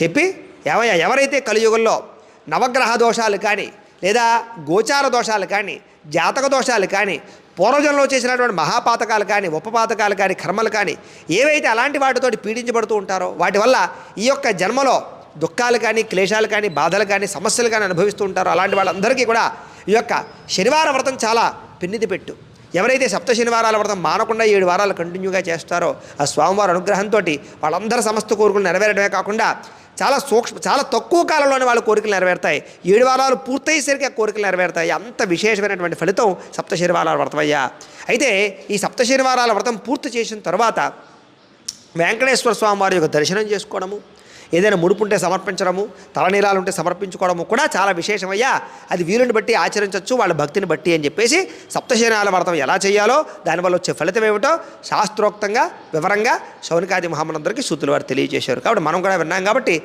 చెప్పి ఏమయ్యా ఎవరైతే కలియుగంలో నవగ్రహ దోషాలు కానీ లేదా గోచార దోషాలు కానీ జాతక దోషాలు కానీ పూర్వజంలో చేసినటువంటి మహాపాతకాలు కానీ ఉపపాతకాలు కానీ కర్మలు కానీ ఏవైతే అలాంటి వాటితోటి పీడించబడుతూ ఉంటారో వాటి వల్ల ఈ యొక్క జన్మలో దుఃఖాలు కానీ క్లేశాలు కానీ బాధలు కానీ సమస్యలు కానీ అనుభవిస్తూ ఉంటారో అలాంటి వాళ్ళందరికీ కూడా ఈ యొక్క శనివార వ్రతం చాలా పిన్నిది పెట్టు. ఎవరైతే సప్త శనివారాల వ్రతం మానకుండా ఏడు వారాలు కంటిన్యూగా చేస్తారో ఆ స్వామివారి అనుగ్రహంతో వాళ్ళందరి సమస్త కోరుకులు నెరవేరడమే కాకుండా చాలా సూక్ష్మ చాలా తక్కువ కాలంలోనే వాళ్ళ కోరికలు నెరవేరుతాయి. ఏడు వారాలు పూర్తయ్యేసరికి ఆ కోరికలు నెరవేరుతాయి. అంత విశేషమైనటువంటి ఫలితం సప్తశరివారాల వ్రతం అయ్యా. అయితే ఈ సప్తశనివారాల వ్రతం పూర్తి చేసిన తర్వాత వెంకటేశ్వర స్వామి వారి యొక్క దర్శనం చేసుకోవడము ఏదైనా ముడుపుంటే సమర్పించడము తలనీలాలుంటే సమర్పించుకోవడము కూడా చాలా విశేషమయ్యా. అది వీలుని బట్టి ఆచరించవచ్చు వాళ్ళ భక్తిని బట్టి అని చెప్పేసి సప్తశయనాల వ్రతం ఎలా చేయాలో దానివల్ల వచ్చే ఫలితం ఏమిటో శాస్త్రోక్తంగా వివరంగా శౌనికాది మహామనందరికీ సూతులు వారు తెలియజేశారు. కాబట్టి మనం కూడా విన్నాం కాబట్టి